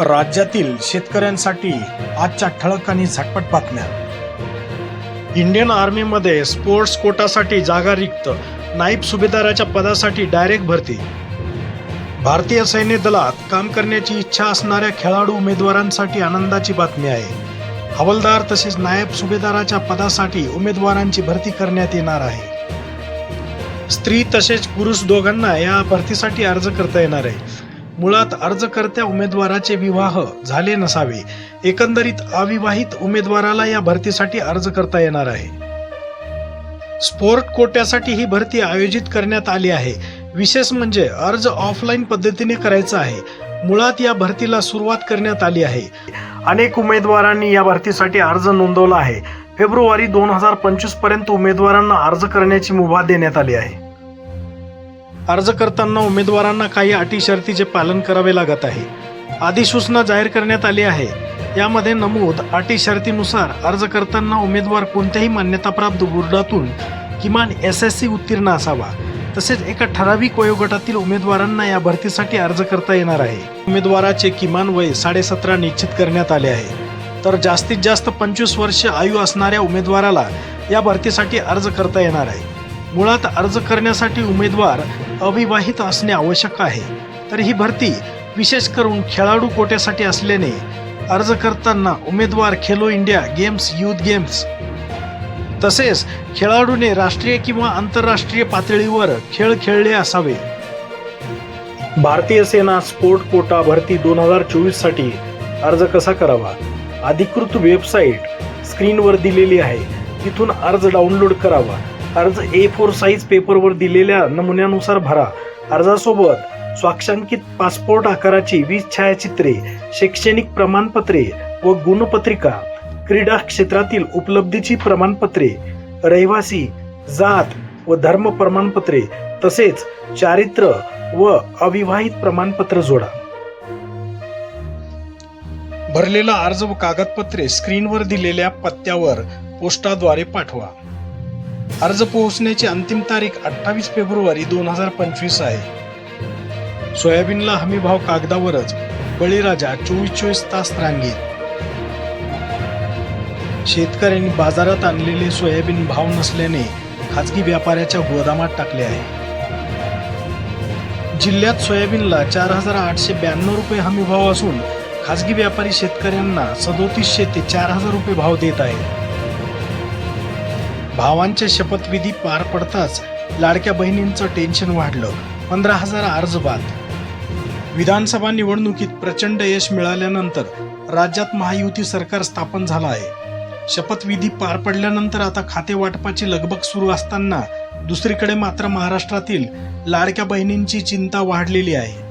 राज्यातील शेतकऱ्यांसाठी आजच्या ठळक आणि झटपट बातम्या. इंडियन आर्मीमध्ये स्पोर्ट्स कोटासाठी जागा रिक्त नाईब सुभेदाराच्या पदासाठी डायरेक्ट भरती. भारतीय सैन्य दलात काम करण्याची इच्छा असणाऱ्या खेळाडू उमेदवारांसाठी आनंदाची बातमी आहे. हवालदार तसेच नायब सुभेदाराच्या पदासाठी उमेदवारांची भरती करण्यात येणार आहे. स्त्री तसेच पुरुष दोघांना या भरतीसाठी अर्ज करता येणार आहे. मुळात अर्जकर्त्या उमेदवाराचे विवाह झाले नसावे. एकंदरीत अविवाहित उमेदवाराला या भरतीसाठी अर्ज करता येणार आहे. स्पोर्ट कोट्यासाठी ही भरती आयोजित करण्यात आली आहे. विशेष म्हणजे अर्ज ऑफलाईन पद्धतीने करायचा आहे. मुळात या भरतीला सुरुवात करण्यात आली आहे. अनेक उमेदवारांनी या भरतीसाठी अर्ज नोंदवला आहे. फेब्रुवारी दोन हजार पंचवीसपर्यंत उमेदवारांना अर्ज करण्याची मुभा देण्यात आली आहे. अर्ज करताना उमेदवारांना काही अटी शर्तीचे पालन करावे लागत आहे. अधिसूचना जाहीर करण्यात आली आहे. यामध्ये नमूद अटी शर्तीनुसार अर्ज करताना उमेदवार कोणत्याही मान्यताप्राप्त बोर्डातून किमान एस एस सी उत्तीर्ण असावा. तसेच एका ठराविक वयोगटातील उमेदवारांना या भरतीसाठी अर्ज करता येणार आहे. उमेदवाराचे किमान वय साडेसतरा निश्चित करण्यात आले आहे. तर जास्तीत जास्त पंचवीस वर्ष आयु असणाऱ्या उमेदवाराला या भरतीसाठी अर्ज करता येणार आहे. मुळात अर्ज करण्यासाठी उमेदवार अविवाहित असणे आवश्यक आहे. तर ही भरती विशेष करून खेळाडू कोट्यासाठी असल्याने अर्ज करताना उमेदवार Khelo India games youth games. तसेच खेळाडूने राष्ट्रीय किंवा आंतरराष्ट्रीय पातळीवर खेळ खेळले असावे. भारतीय सेना स्पोर्ट कोटा भरती दोन हजार चोवीससाठी अर्ज कसा करावा? अधिकृत वेबसाईट स्क्रीनवर दिलेली आहे. तिथून अर्ज डाउनलोड करावा. अर्ज ए फोर साईज पेपरवर दिलेल्या नमुन्यानुसार भरा. अर्जासोबत स्वाक्षांकित पासपोर्ट आकाराची वीज छायाचित्रे शैक्षणिक प्रमाणपत्रे व गुणपत्रिका क्रीडा क्षेत्रातील उपलब्धीची प्रमाणपत्रे रहिवासी जात व धर्म प्रमाणपत्रे तसेच चारित्र्य व अविवाहित प्रमाणपत्र जोडा. भरलेला अर्ज व कागदपत्रे स्क्रीनवर दिलेल्या पत्त्यावर पोस्टाद्वारे पाठवा. अर्ज पोहोचण्याची अंतिम तारीख अठ्ठावीस फेब्रुवारी दोन हजार पंचवीस आहे. सोयाबीनला हमी भाव कागदावरच बळीराजा चोवीस चोवीस तास रांगेत. शेतकऱ्यांनी बाजारात आणलेले सोयाबीन भाव नसल्याने खाजगी व्यापाऱ्याच्या गोदामात टाकले आहे. जिल्ह्यात सोयाबीनला चार हजार आठशे ब्याण्णव रुपये हमी भाव असून खाजगी व्यापारी शेतकऱ्यांना सदोतीसशे ते चार हजार रुपये भाव देत आहेत. भावांच्या शपथविधी पार पडताच लाडक्या बहिणींचं टेन्शन वाढलं. पंधरा हजार अर्ज बाद. विधानसभा निवडणुकीत प्रचंड यश मिळाल्यानंतर राज्यात महायुती सरकार स्थापन झालं आहे. शपथविधी पार पडल्यानंतर आता खाते वाटपाची लगबग सुरू असताना दुसरीकडे मात्र महाराष्ट्रातील लाडक्या बहिणींची चिंता वाढलेली आहे.